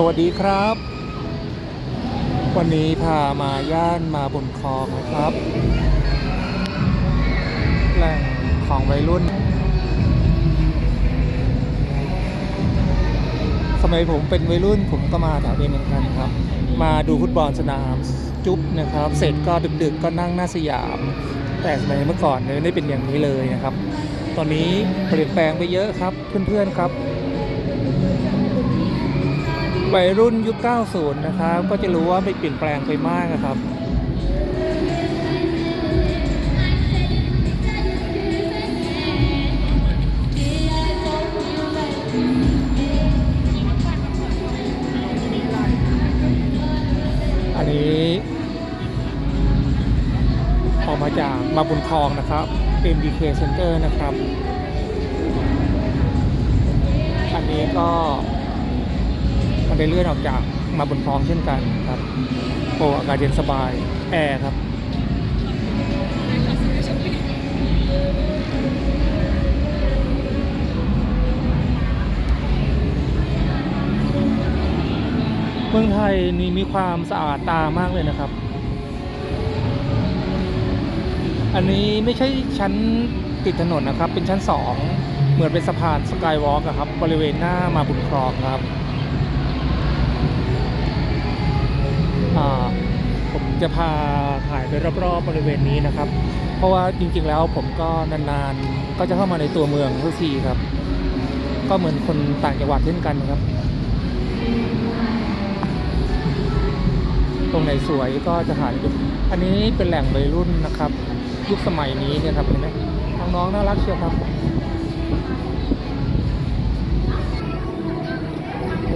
สวัสดีครับ วันนี้พามาย่านมาบนคลองนะครับ แหล่งของวัยรุ่น สมัยผมเป็นวัยรุ่นผมก็มาแถวนี้เหมือนกันครับ มาดูฟุตบอลสนามจุ๊บนะครับ เสร็จก็ดึกๆก็นั่งหน้าสยาม แต่สมัยเมื่อก่อนเนี่ยไม่ได้เป็นอย่างนี้เลยนะครับ ตอนนี้เปลี่ยนแปลงไปเยอะครับเพื่อนๆครับ วัยรุ่นยุค 90 นะครับ ก็จะรู้ว่าไม่เปลี่ยนแปลงไปมากนะครับ อันนี้ ออกมาจากมาบุญคลองนะครับ MDK Center นะครับ อันนี้ก็ ได้เลื่อนออกจากมาบนคลองเช่นกันครับโอ้อากาศเย็นสบายแอร์ครับเมืองไทยนี่มีความสะอาดตามากเลยนะครับ อันนี้ไม่ใช่ชั้นติดถนนนะครับ เป็นชั้นสองเหมือนเป็นสะพานสกายวอล์กครับ บริเวณหน้ามาบุญครองครับอ่า ผมจะพาถ่ายไปรอบๆบริเวณนี้นะครับ เพราะว่าจริงๆแล้วผมก็นานๆ ก็จะเข้ามาในตัวเมืองทุกทีครับ ก็เหมือนคนต่างจังหวัดเช่นกันครับ ตรงไหนสวยก็จะถ่ายดูอันนี้เป็นแหล่งวัยรุ่นนะครับ ยุคสมัยนี้เนี่ยครับเห็นไหมน้องๆน่ารักเชียวครับ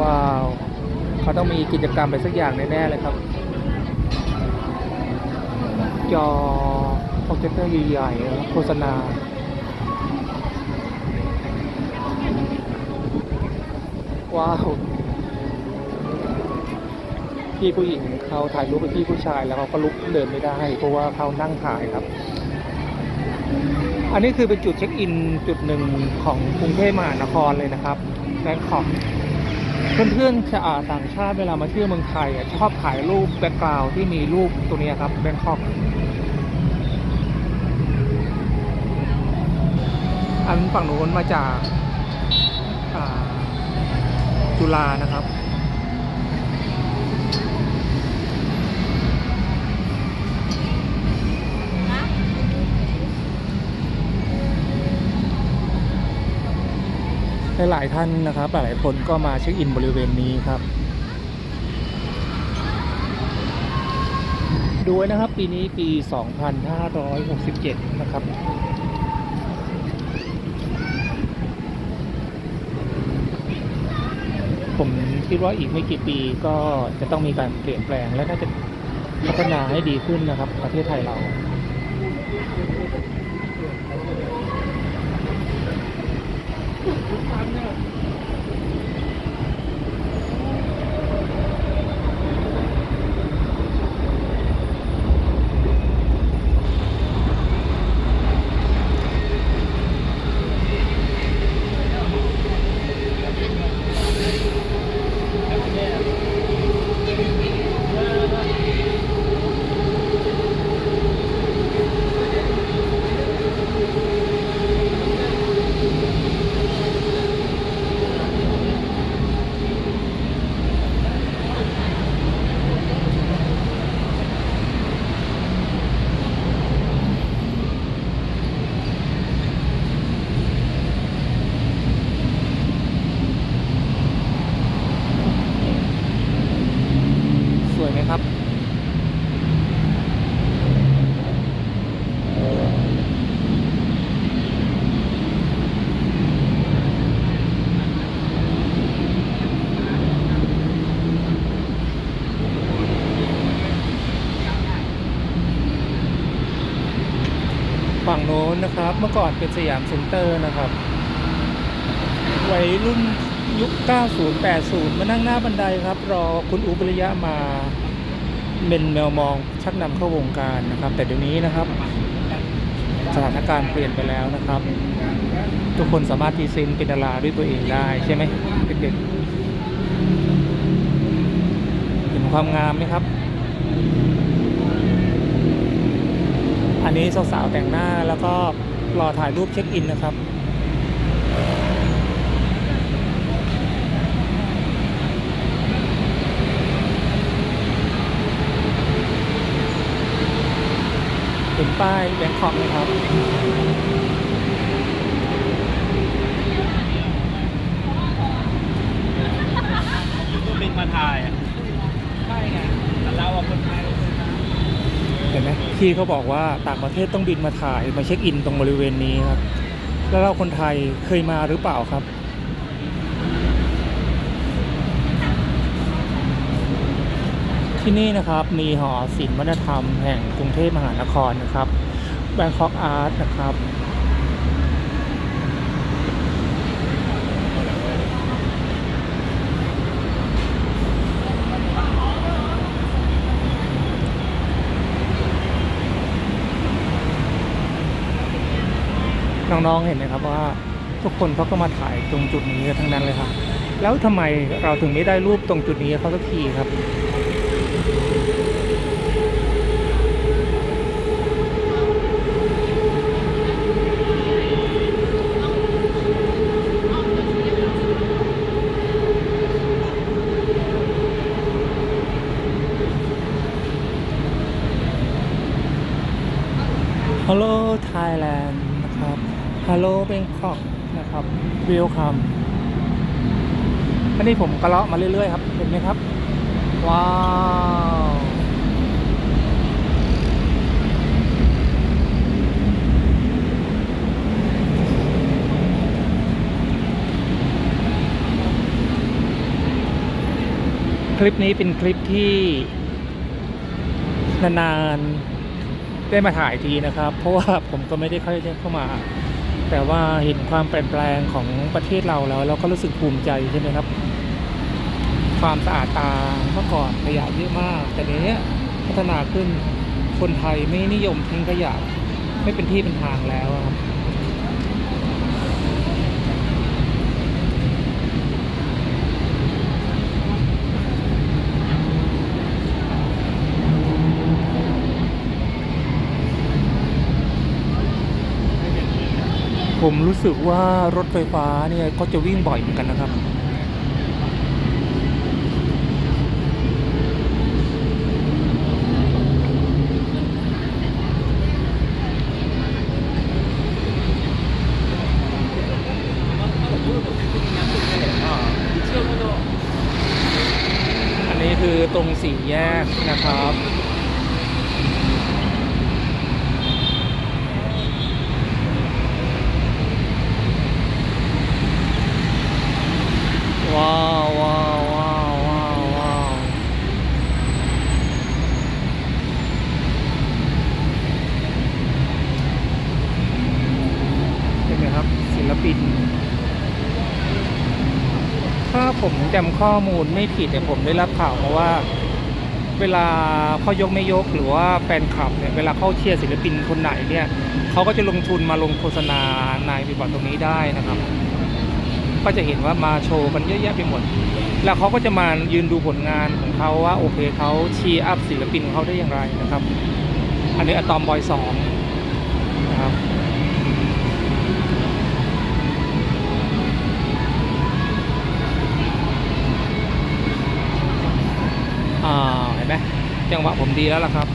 ว้าว เขาต้องมีกิจกรรมอะไรสักอย่างแน่ๆเลยครับ จอโปรเจคเตอร์ใหญ่ๆโฆษณาว้าวพี่ผู้หญิงเขาถ่ายรูปกับพี่ผู้ชายแล้วเขาก็ลุกเดินไม่ได้ เพราะว่าเขานั่งถ่ายครับ อันนี้คือเป็นจุดเช็คอินจุดหนึ่งของกรุงเทพมหานครเลยนะครับแบงคอก เพื่อนๆชาวต่างชาติเวลามาเที่ยวเมืองไทยชอบถ่ายรูปแบ็กกราวที่มีรูปตัวนี้ครับแบงคอกอันฝั่งนู้นมาจากจุฬานะครับ หลายๆท่านนะครับหลายๆคนก็มาเช็คอินบริเวณนี้ครับดูไว้นะครับปีนี้ปี 2567 นะครับผมคิดว่าอีกไม่กี่ปีก็จะต้องมีการเปลี่ยนแปลงและน่าจะพัฒนาให้ดีขึ้นนะครับ ประเทศไทยเรา ฝั่งโน้นนะครับ เมื่อก่อนเป็นสยามเซ็นเตอร์นะครับ วัยรุ่นยุค 90 80 มานั่งหน้าบันไดครับ รอคุณอุบริยะมาเป็นแมวมองชักนำเข้าวงการนะครับ แต่เดี๋ยวนี้นะครับ สถานการณ์เปลี่ยนไปแล้วนะครับ ทุกคนสามารถพรีเซนเป็นดาราด้วยตัวเองได้ใช่ไหมเด็กๆเห็นความงามไหมครับ อันนี้สาวๆแต่งหน้าแล้วก็รอถ่ายรูปเช็คอินนะครับเห็นป้ายแบงคอกไหมครับ บินมาถ่ายอะใช่ไงแต่เราอะคนไทย เห็นไหมพี่เขาบอกว่าต่างประเทศต้องบินมาถ่ายมาเช็คอินตรงบริเวณนี้ครับ แล้วเราคนไทยเคยมาหรือเปล่าครับ ที่นี่นะครับมีหอศิลป์วัฒนธรรมแห่งกรุงเทพมหานครนะครับแบงคอกอาร์ตนะครับ น้องๆเห็นไหมครับว่าทุกคนเขาก็มาถ่ายตรงจุดนี้ทั้งนั้นเลยครับแล้วทำไมเราถึงไม่ได้รูปตรงจุดนี้เขาสักทีครับฮัลโหลไทยแลนด์ นะครับฮัลโหลเบงคอกนะครับวิลคัมอันนี้ผมกระเลาะมาเรื่อยๆครับ เห็นไหมครับ ว้าวคลิปนี้เป็นคลิปที่นานๆ ได้มาถ่ายทีนะครับ เพราะว่าผมก็ไม่ได้ค่อยได้เข้ามา แต่ว่าเห็นความเปลี่ยนแปลงของประเทศเราแล้วเราก็รู้สึกภูมิใจใช่ไหมครับ ความสะอาดตาเมื่อก่อนขยะเยอะมาก แต่เดี๋ยวนี้พัฒนาขึ้นคนไทยไม่นิยมทิ้งขยะไม่เป็นที่เป็นทางแล้วครับ ผมรู้สึกว่ารถไฟฟ้าเนี่ยก็จะวิ่งบ่อยเหมือนกันนะครับ อันนี้คือตรงสี่แยกนะครับ ว้าวว้าวว้าวว้าวว้าวเห็นไหมครับ ศิลปิน ถ้าผม จำข้อมูลไม่ผิดแต่ผมได้รับข่าวมาว่า เวลาพ่อยกไม่ยกหรือว่าแฟนคลับเนี่ยเวลาเข้าเชียร์ศิลปินคนไหนเนี่ยเขาก็จะลงทุนมาลงโฆษณาในบิบทตรงนี้ได้นะครับ ก็จะเห็นว่ามาโชว์กันเยอะแยะไปหมด แล้วเขาก็จะมายืนดูผลงานของเขาว่าโอเคเขาเชียร์อัพศิลปินของเขาได้อย่างไรนะครับ อันนี้อะตอมบอยสอง จังหวะผมดีแล้วล่ะครับ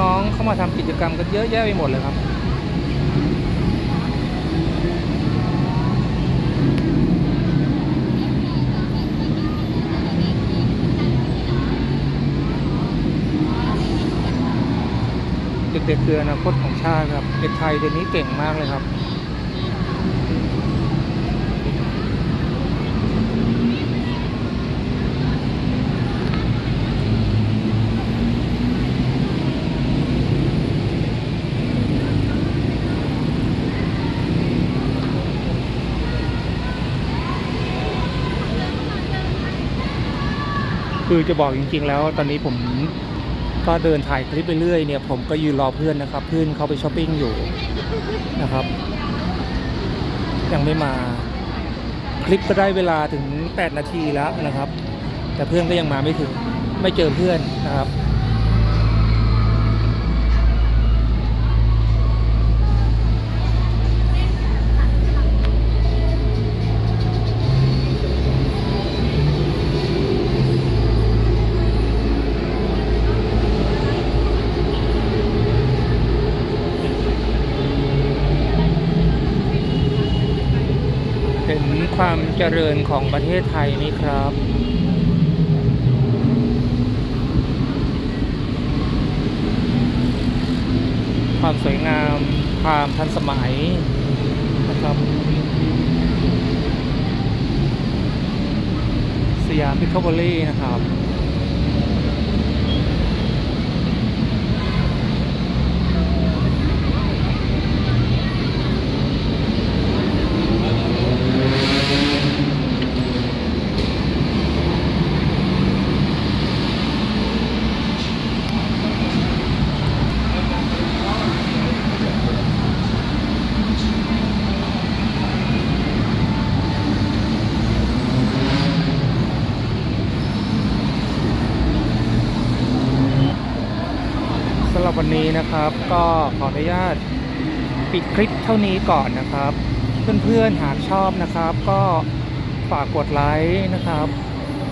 น้องๆเข้ามาทำกิจกรรมกันเยอะแยะไปหมดเลยครับ ด็กๆคืออนาคตของชาติครับเด็กไทยเดี๋ยวนี้เก่งมากเลยครับคือจะบอกจริงๆแล้วตอนนี้ผม ก็เดินถ่ายคลิปไปเรื่อยเนี่ยผมก็ยืนรอเพื่อนนะครับ เพื่อนเขาไปช้อปปิ้งอยู่นะครับ ยังไม่มาคลิปก็ได้เวลาถึง 8 นาทีแล้วนะครับ แต่เพื่อนก็ยังมาไม่ถึงไม่เจอเพื่อนนะครับ เห็นความเจริญของประเทศไทยนี้ครับความสวยงามความทันสมัยนะครับ สยามพิคาบอรี่นะครับ นี้นะครับ ก็ขออนุญาตปิดคลิปเท่านี้ก่อนนะครับ เพื่อนๆหากชอบนะครับ ก็ฝากกดไลค์นะครับ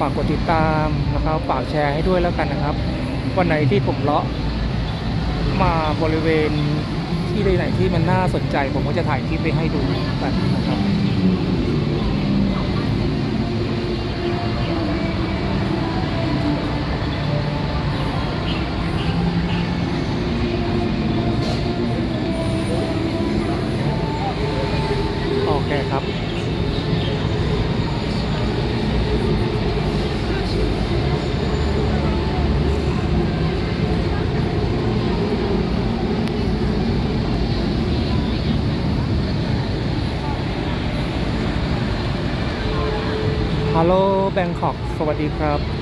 ฝากกดติดตามนะครับ ฝากแชร์ให้ด้วยแล้วกันนะครับ วันไหนที่ผมเลาะมาบริเวณที่ใดไหนที่มันน่าสนใจ ผมก็จะถ่ายคลิปไปให้ดูกันนะครับ ครับฮัลโหลแบงคอกสวัสดีครับ